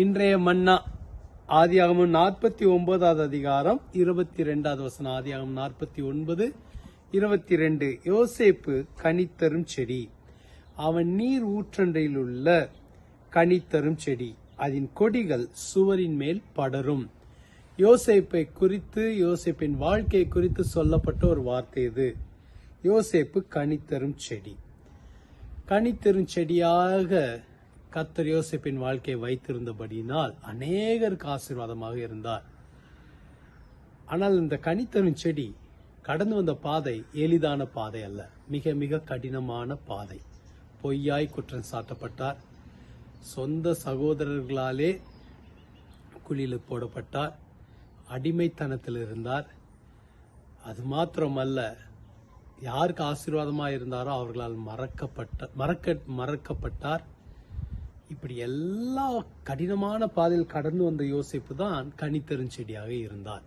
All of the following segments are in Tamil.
இன்றைய மன்னா ஆதியாகமம் நாற்பத்தி ஒன்பதாவது அதிகாரம் இருபத்தி ரெண்டாவது வசனம். ஆதியாகமம் நாற்பத்தி ஒன்பது இருபத்தி ரெண்டு யோசேப்பு கனித்தரும் செடி. அவன் நீர் ஊற்றண்டையில் உள்ள கனித்தரும் செடி. அதன் கொடிகள் சுவரின் மேல் படரும். யோசேப்பை குறித்து யோசேப்பின் வாழ்க்கை குறித்து சொல்லப்பட்ட ஒரு வார்த்தை இது. யோசேப்பு கனித்தரும் செடி. கனித்தரும் செடியாக கத்தர் யோசிப்பின் வாழ்க்கையை வைத்திருந்தபடியினால் அநேகருக்கு ஆசீர்வாதமாக இருந்தார். ஆனால் இந்த கனித்தரும் செடி கடந்து வந்த பாதை எளிதான பாதை அல்ல. மிக மிக கடினமான பாதை. பொய்யாய் குற்றம் சாட்டப்பட்டார் சொந்த சகோதரர்களாலே குழியில் போடப்பட்டார். அடிமைத்தனத்தில் இருந்தார். அது மாத்திரமல்ல யாருக்கு ஆசீர்வாதமாக இருந்தாரோ அவர்களால் மறக்கப்பட்ட மறக்க மறக்கப்பட்டார். இப்படி எல்லா கடினமான பாதையில் கடந்து வந்த யோசிப்பு தான் கனித்தெருஞ்செடியாக இருந்தார்.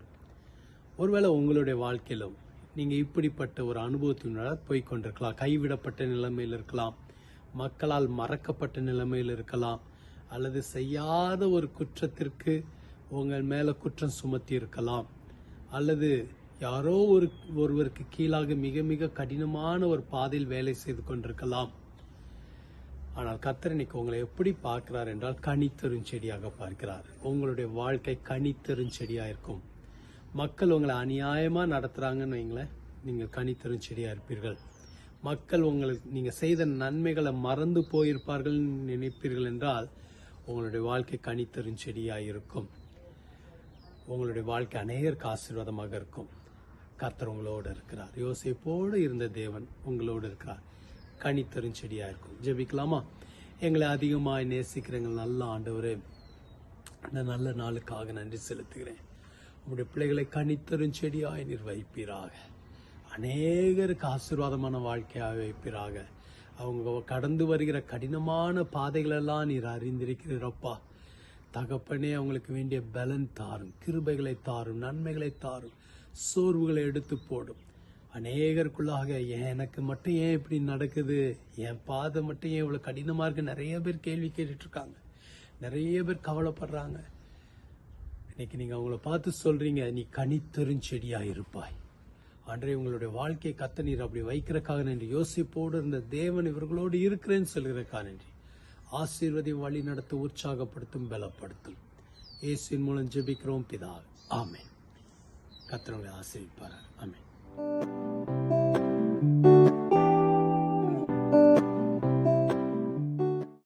ஒருவேளை உங்களுடைய வாழ்க்கையிலும் நீங்க இப்படிப்பட்ட ஒரு அனுபவத்தினால போய்கொண்டிருக்கலாம் கைவிடப்பட்ட நிலைமையில் இருக்கலாம். மக்களால் மறக்கப்பட்ட நிலைமையில் இருக்கலாம். அல்லது செய்யாத ஒரு குற்றத்திற்கு உங்கள் மேல குற்றம் சுமத்தி இருக்கலாம். அல்லது யாரோ ஒரு ஒருவருக்கு கீழாக மிக மிக கடினமான ஒரு பாதையில் வேலை செய்து கொண்டிருக்கலாம். ஆனால் கத்தர் இன்னைக்கு உங்களை எப்படி பார்க்கிறார் என்றால் கனித்தெரும் செடியாக பார்க்கிறார். உங்களுடைய வாழ்க்கை கனித்தரும் செடியா இருக்கும். மக்கள் உங்களை அநியாயமா நடத்துறாங்கன்னு வைங்களேன் நீங்கள் கனித்தரும் செடியா இருப்பீர்கள். மக்கள் உங்களுக்கு நீங்க செய்த நன்மைகளை மறந்து போயிருப்பார்கள் நினைப்பீர்கள் என்றால் உங்களுடைய வாழ்க்கை கனித்தரும் செடியாக இருக்கும். உங்களுடைய வாழ்க்கை அநேகருக்கு ஆசீர்வாதமாக இருக்கும். கர்த்தர் உங்களோடு இருக்கிறார். யோசிப்போடு இருந்த தேவன் உங்களோடு இருக்கிறார். கனித்தரும் செடியாக இருக்கும் ஜெபிக்கலாமா? எங்களை அதிகமாக நேசிக்கிறவங்க நல்ல ஆண்டவரே இந்த நல்ல நாளுக்காக நன்றி செலுத்துகிறேன். உங்களுடைய பிள்ளைகளை கனித்தரும் செடியாய் நீர் வைப்பீராக. அநேகருக்கு ஆசீர்வாதமான வாழ்க்கையாக வைப்பீராக. அவங்க கடந்து வருகிற கடினமான பாதைகளெல்லாம் நீர் அறிந்திருக்கிறீரப்பா தகப்பனே அவங்களுக்கு வேண்டிய பலன் தாரும். கிருபைகளை தாரும் நன்மைகளை தாரும். சோர்வுகளை எடுத்து போடும். அநேகருக்குள்ளாக ஏன் எனக்கு மட்டும் ஏன் இப்படி நடக்குது? என் பாதை மட்டும் ஏன் இவ்வளவு கடினமா இருக்கு? நிறைய பேர் கேள்வி கேட்டுட்டு இருக்காங்க நிறைய பேர் கவலைப்படுறாங்க. இன்னைக்கு நீங்க அவங்கள பார்த்து சொல்றீங்க நீ கனித்தெருஞ்செடியா இருப்பாய். அன்றே உங்களுடைய வாழ்க்கையை கத்த நீர் அப்படி வைக்கிறக்காக நன்றி யோசிப்போடு இருந்த தேவன் இவர்களோடு இருக்கிறேன்னு சொல்கிறக்கா நன்றி ஆசீர்வதி வழி நடத்த உற்சாகப்படுத்தும் பலப்படுத்தும். இயேசுவின் மூலம் ஜெபிக்கிறோம் பிதா. ஆமென். கத்தரவங்களை ஆசீர்விப்பார் ஆமென். thank you